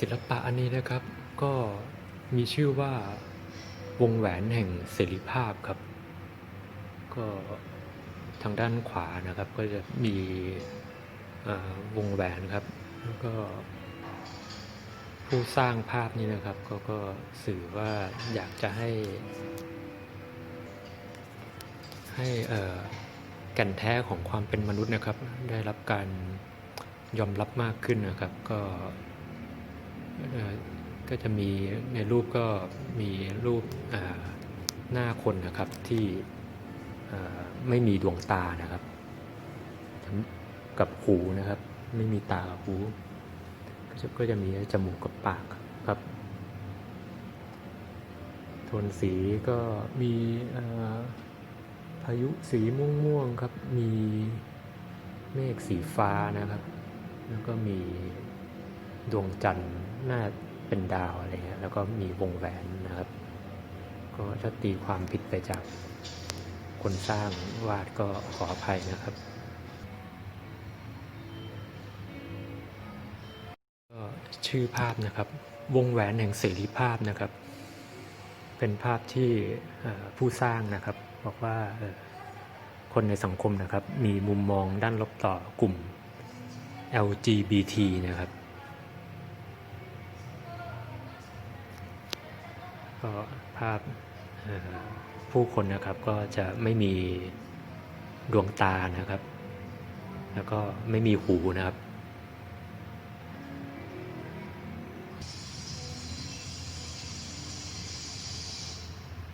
ศิลปะอันนี้นะครับก็มีชื่อว่าวงแหวนแห่งเสรีภาพครับ ก็ทางด้านขวานะครับก็จะมีวงแหวนครับแล้วก็ ผู้สร้างภาพนี้นะครับก็ก็สื่อว่าอยากจะให้ ให้เออแก่นแท้ของความเป็นมนุษย์นะครับ ได้รับการยอมรับมากขึ้นนะครับ ก็ ก็จะมีในรูปก็มีรูปหน้าคนนะครับที่ไม่มีดวงตานะครับ กับหูนะครับ ไม่มีตากับหูก็จะก็จะมีจมูกกับปากครับโทนสีก็มีพายุสีม่วงๆครับมีเมฆสีฟ้านะครับ แล้วก็มี ดวงจันทร์หน้าเป็นดาวอะไรเงี้ยแล้วก็มีวงแหวนนะครับ ก็ถ้าตีความผิดไปจากคนสร้างวาดก็ขออภัยนะครับก็ชื่อภาพนะครับ วงแหวนแห่งเสรีภาพนะครับ เป็นภาพที่ผู้สร้างนะครับ บอกว่าคนในสังคมนะครับ มีมุมมองด้านลบต่อกลุ่ม LGBT นะครับ ก็ภาพผู้คนนะครับก็จะไม่มีดวงตานะครับ แล้วก็ไม่มีหูนะครับ